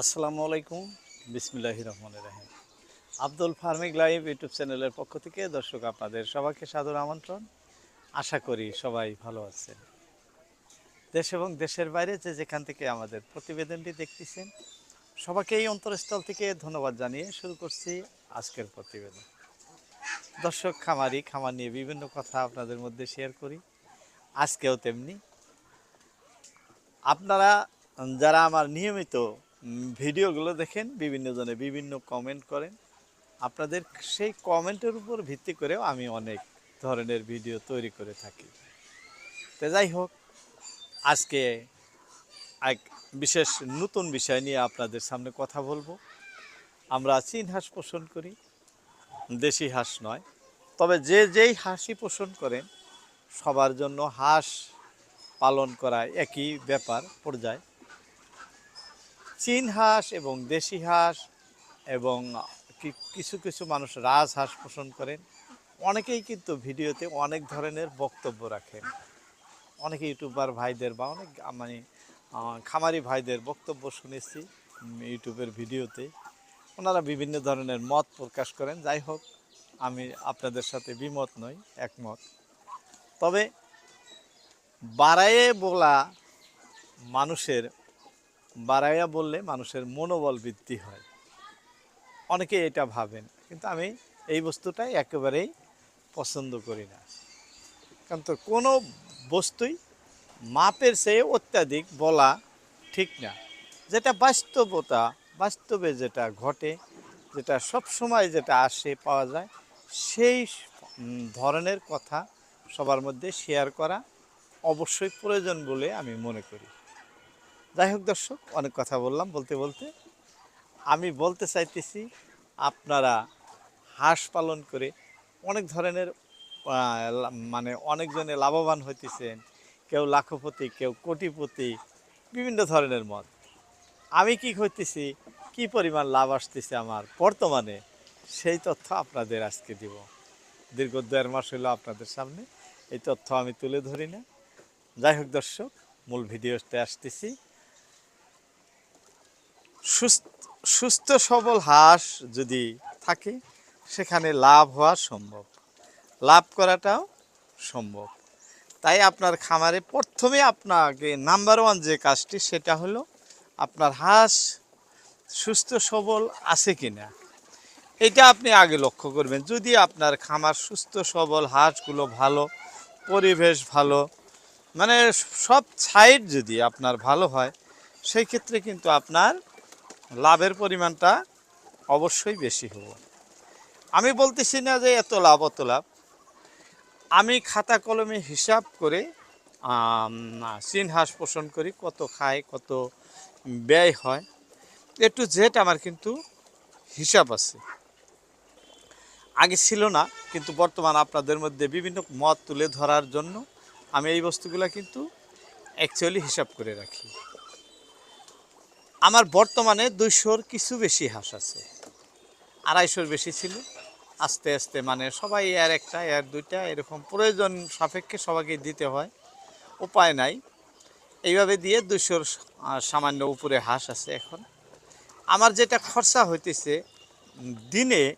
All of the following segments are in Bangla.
আসসালামু আলাইকুম। বিসমিল্লাহ রহমান রাহিম। আব্দুল ফার্মিং লাইভ ইউটিউব চ্যানেলের পক্ষ থেকে দর্শক আপনাদের সবাইকে সাদর আমন্ত্রণ। আশা করি সবাই ভালো আছেন। দেশ এবং দেশের বাইরে যে যেখান থেকে আমাদের প্রতিবেদনটি দেখতেছেন সবাইকে এই অন্তরস্থল থেকে ধন্যবাদ জানিয়ে শুরু করছি আজকের প্রতিবেদন। দর্শক, খামারি, খামার নিয়ে বিভিন্ন কথা আপনাদের মধ্যে শেয়ার করি। আজকেও তেমনি। আপনারা, যারা আমার নিয়মিত ভিডিওগুলো দেখেন বিভিন্ন জনে বিভিন্ন কমেন্ট করেন। আপনাদের সেই কমেন্টের উপর ভিত্তি করেও আমি অনেক ধরনের ভিডিও তৈরি করে থাকি। তো যাই হোক, আজকে এক বিশেষ নতুন বিষয় নিয়ে আপনাদের সামনে কথা বলব। আমরা চীন হাঁস পোষণ করি, দেশি হাঁস নয়। তবে যে যেই হাঁসই পোষণ করেন, সবার জন্য হাঁস পালন করা একই ব্যাপার পর্যায়। চীন হাঁস এবং দেশি হাঁস এবং কিছু কিছু মানুষ রাজহাঁস পোষণ করেন। অনেকেই কিন্তু ভিডিওতে অনেক ধরনের বক্তব্য রাখেন। অনেক ইউটিউবার ভাইদের বা অনেক মানে খামারি ভাইদের বক্তব্য শুনেছি ইউটিউবের ভিডিওতে। ওনারা বিভিন্ন ধরনের মত প্রকাশ করেন। যাই হোক, আমি আপনাদের সাথে বিমত নই, একমত। তবে বাড়ায়ে বলা মানুষের বাড়াইয়া বললে মানুষের মনোবল বৃদ্ধি হয়। অনেকে এটা ভাবেন, কিন্তু আমি এই বস্তুটাই একেবারেই পছন্দ করি না। কারণ তো কোনো বস্তুই মাপের চেয়ে অত্যাধিক বলা ঠিক না। যেটা বাস্তবতা, বাস্তবে যেটা ঘটে, যেটা সব সময় যেটা আসে, পাওয়া যায়, সেই ধরনের কথা সবার মধ্যে শেয়ার করা অবশ্যই প্রয়োজন বলে আমি মনে করি। যাই হোক দর্শক, অনেক কথা বললাম বলতে বলতে। আমি বলতে চাইতেছি, আপনারা হাঁস পালন করে অনেক ধরনের মানে অনেকজনে লাভবান হইতেছেন। কেউ লাখপতি, কেউ কোটিপতি, বিভিন্ন ধরনের মত। আমি কি হইতেছি কি পরিমাণ লাভ আসতেছে আমার বর্তমানে, সেই তথ্য আপনাদের আজকে দিব। দীর্ঘ দেড় মাস হলো আপনাদের সামনে, এই তথ্য আমি তুলে ধরি না। যাই হোক দর্শক, মূল ভিডিওতে আসতেছি। সুস্থ সবল হাঁস যদি থাকে, সেখানে লাভ হওয়া সম্ভব। লাভ করাটাও সম্ভব। তাই আপনার খামারে প্রথমে আপনাকে নাম্বার ওয়ান যে কাজটি, সেটা হলো আপনার হাঁস সুস্থ সবল আছে কি না এটা আপনি আগে লক্ষ্য করবেন। যদি আপনার খামার সুস্থ সবল, হাঁসগুলো ভালো, পরিবেশ ভালো মানে সব সাইড যদি আপনার ভালো হয়, সেই ক্ষেত্রে কিন্তু আপনার লাভের পরিমাণটা অবশ্যই বেশি হবে। আমি বলতেছি না যে এত লাভ, অত লাভ। আমি খাতা কলমে হিসাব করে চীন পোষণ করি, কত খায়, কত ব্যয় হয়। একটু জেট আমার কিন্তু হিসাব আছে। আগে ছিল না, কিন্তু বর্তমান আপনাদের মধ্যে বিভিন্ন মত তুলে ধরার জন্য আমি এই বস্তুগুলো কিন্তু অ্যাকচুয়ালি হিসাব করে রাখি। আমার বর্তমানে দুইশোর কিছু বেশি হাঁস আছে। আড়াইশোর বেশি ছিল। আস্তে আস্তে মানে সবাই এর একটা, এর দুইটা, এরকম প্রয়োজন সাপেক্ষে সবাইকে দিতে হয়। উপায় নাই। এইভাবে দিয়ে দুইশোর সামান্য উপরে হাঁস আছে এখন। আমার যেটা খরচা হইতেছে দিনে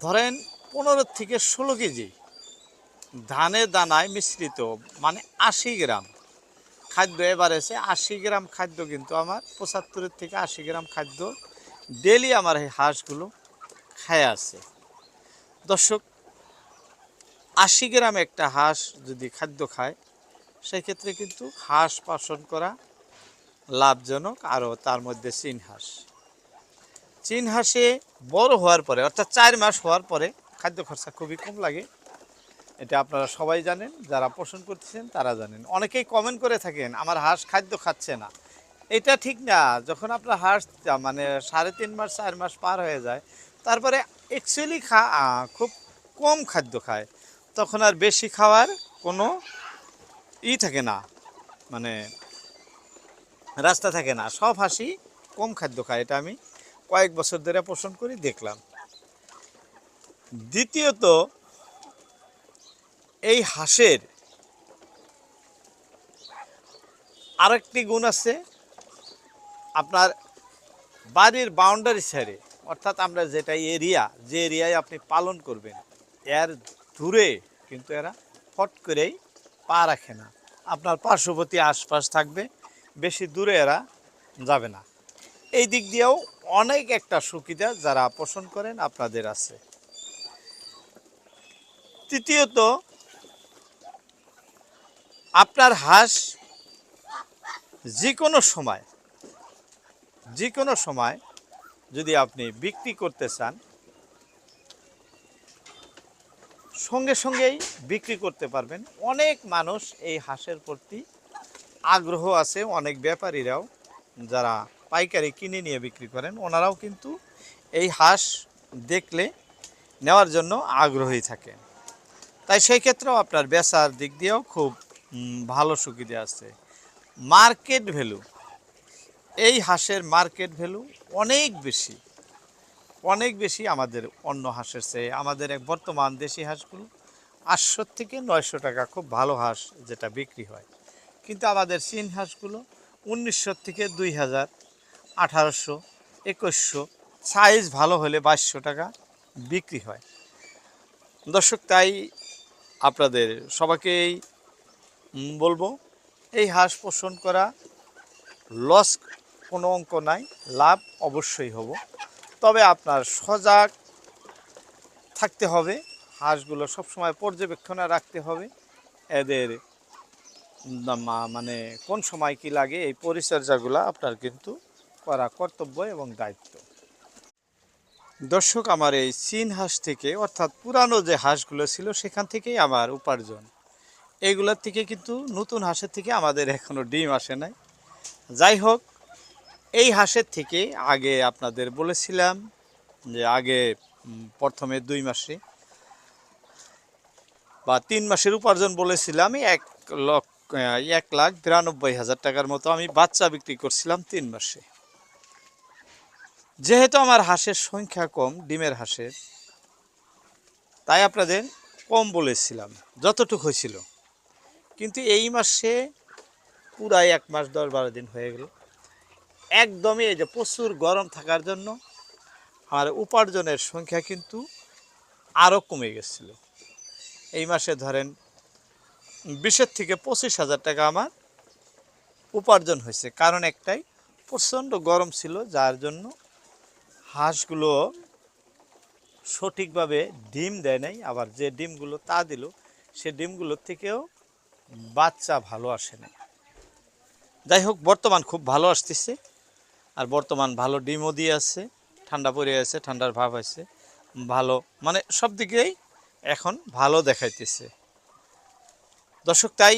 ধরেন পনেরো থেকে ষোলো কেজি। ধানে দানায় মিশ্রিত মানে আশি গ্রাম। খাদ্য এবার এসে আশি গ্রাম খাদ্য কিন্তু আমার পঁচাত্তরের থেকে আশি গ্রাম খাদ্য ডেলি আমার এই হাঁসগুলো খায় আছে দর্শক, আশি গ্রাম একটা হাঁস যদি খাদ্য খায়, সেক্ষেত্রে কিন্তু হাঁস পালন করা লাভজনক আরও তার মধ্যে চীন হাঁস। চীন হাঁসে বড় হওয়ার পরে, অর্থাৎ চার মাস হওয়ার পরে খাদ্য খরচা খুবই কম লাগে। এটা আপনারা সবাই জানেন, যারা পোষণ করতেছেন তারা জানেন। অনেকেই কমেন্ট করে থাকেন, আমার হাঁস খাদ্য খাচ্ছে না। এটা ঠিক না। যখন আপনার হাঁস মানে সাড়ে তিন মাস, চার মাস পার হয়ে যায়, তারপরে অ্যাকচুয়ালি খা খুব কম খাদ্য খায়। তখন আর বেশি খাওয়ার কোনো ই থাকে না। মানে রাস্তা থাকে না। সব হাসি কম খাদ্য খায়। এটা আমি কয়েক বছর ধরে পোষণ করি, দেখলাম। দ্বিতীয়ত এই হাঁসের আরেকটি গুণ আছে, আপনার বাড়ির বাউন্ডারি ছেড়ে, অর্থাৎ আমরা যেটা এরিয়া যে এরিয়ায় আপনি পালন করবেন, এর দূরে কিন্তু এরা ফট করেই পা রাখে না। আপনার পার্শ্ববর্তী আশপাশ থাকবে, বেশি দূরে এরা যাবে না। এই দিক দিয়েও অনেক একটা সুবিধা যারা পোষণ করেন আপনাদের আছে। তৃতীয়ত আপনার হাঁস যে কোনো সময় যে কোনো সময় যদি আপনি বিক্রি করতে চান, সঙ্গে সঙ্গেই বিক্রি করতে পারবেন। অনেক মানুষ এই হাঁসের প্রতি আগ্রহ আছে, অনেক ব্যাপারীরাও যারা পাইকারি কিনে নিয়ে বিক্রি করেন, ওনারাও কিন্তু এই হাঁস দেখলে, নেওয়ার জন্য আগ্রহী থাকেন। তাই সেই ক্ষেত্রেও আপনার বেচার দিক দিয়েও খুব ভালো সুবিধা আছে। মার্কেট ভ্যালু, এই হাঁসের মার্কেট ভ্যালু অনেক বেশি অনেক বেশি আমাদের অন্য হাঁসের চেয়ে। আমাদের এক বর্তমান দেশি হাঁসগুলো আটশো থেকে নয়শো টাকা খুব ভালো হাঁস যেটা বিক্রি হয়। কিন্তু আমাদের চীন হাঁসগুলো উনিশশো থেকে দুই হাজার, আঠারোশো, একুশশো সাইজ ভালো হলে বাইশশো টাকা বিক্রি হয়। দর্শক, তাই আপনাদের সবাইকেই বলব, এই হাঁস পোষণ করা লস কোনো অঙ্ক নাই, লাভ অবশ্যই হব। তবে আপনার সজাগ থাকতে হবে, হাঁসগুলো সবসময় পর্যবেক্ষণে রাখতে হবে, এদের মানে কোন সময় কি লাগে, এই পরিচর্যাগুলো আপনার কিন্তু করা কর্তব্য এবং দায়িত্ব। দর্শক, আমার এই চীন হাঁস থেকে, অর্থাৎ পুরানো যে হাঁসগুলো ছিল, সেখান থেকেই আমার উপার্জন। এইগুলোর থেকে কিন্তু নতুন হাঁসের থেকে আমাদের এখনও ডিম আসে নাই। যাই হোক, এই হাঁসের থেকে আগে আপনাদের বলেছিলাম যে আগে প্রথমে দুই মাসে বা তিন মাসের উপার্জন বলেছিলাম আমি এক লক্ষ এক লাখ বিরানব্বই হাজার টাকার মতো আমি বাচ্চা বিক্রি করছিলাম তিন মাসে। যেহেতু আমার হাঁসের সংখ্যা কম, ডিমের হাঁসের, তাই আপনাদের কম বলেছিলাম, যতটুকু হয়েছিল। কিন্তু এই মাসে পুরাই এক মাস দশ বারো দিন হয়ে গেল। একদমই এই যে প্রচুর গরম থাকার জন্য আমার উপার্জনের সংখ্যা কিন্তু আরও কমে গেছিল। এই মাসে ধরেন বিশের থেকে পঁচিশ হাজার টাকা আমার উপার্জন হয়েছে। কারণ একটাই, প্রচণ্ড গরম ছিল, যার জন্য হাঁসগুলো সঠিকভাবে ডিম দেয় নাই। আবার যে ডিমগুলো তা দিল, সে ডিমগুলোর থেকেও বাচ্চা ভালো আসে না যাই হোক বর্তমান খুব ভালো আসতেছে। আর বর্তমান ভালো ডিমও দিয়ে আছে, ঠান্ডা পড়ে আছে, ঠান্ডার ভাব আছে। ভালো মানে সব দিকেই এখন ভালো দেখাইতেছে। দর্শক, তাই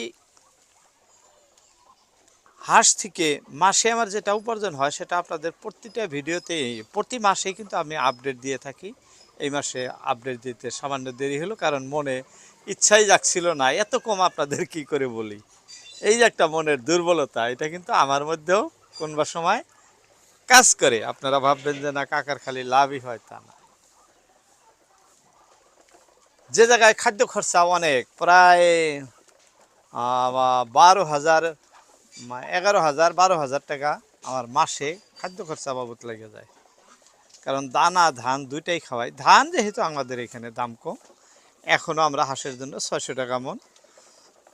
হাঁস থেকে মাসে আমার যেটা উপার্জন হয়, সেটা আপনাদের প্রতিটা ভিডিওতে, প্রতি মাসেই কিন্তু আমি আপডেট দিয়ে থাকি। এই মাসে আপডেট দিতে সামান্য দেরি হলো, কারণ মনে ইচ্ছাই যাচ্ছিল না। এত কম আপনাদের কি করে বলি? এই যে একটা মনের দুর্বলতা, এটা কিন্তু আমার মধ্যেও কোনবা সময় কাজ করে। আপনারা ভাববেন যে না, কাকার খালি লাভই হয় তা না। যে জায়গায় খাদ্য খরচা অনেক, প্রায় বারো হাজার এগারো হাজার, বারো হাজার টাকা আমার মাসে খাদ্য খরচা বাবদ লেগে যায়। কারণ দানা, ধান দুইটাই খাওয়াই। ধান যেহেতু আমাদের এখানে দাম কম এখনও আমরা হাঁসের জন্য ছয়শো টাকা মন।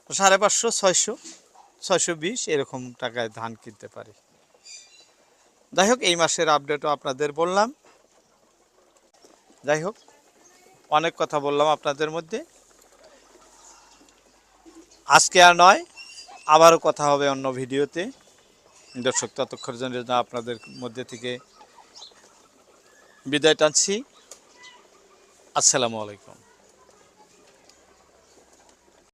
সাড়ে পাঁচশো, ছয়শো ছয়শো বিশ এরকম টাকায় ধান কিনতে পারি। যাই হোক, এই মাসের আপডেটও আপনাদের বললাম। যাই হোক, অনেক কথা বললাম আপনাদের মধ্যে। আজকে আর নয়, আবারও কথা হবে অন্য ভিডিওতে। দর্শক ততক্ষণ জন্য আপনাদের মধ্যে থেকে বিদায় টানছি। আসসালামু আলাইকুম।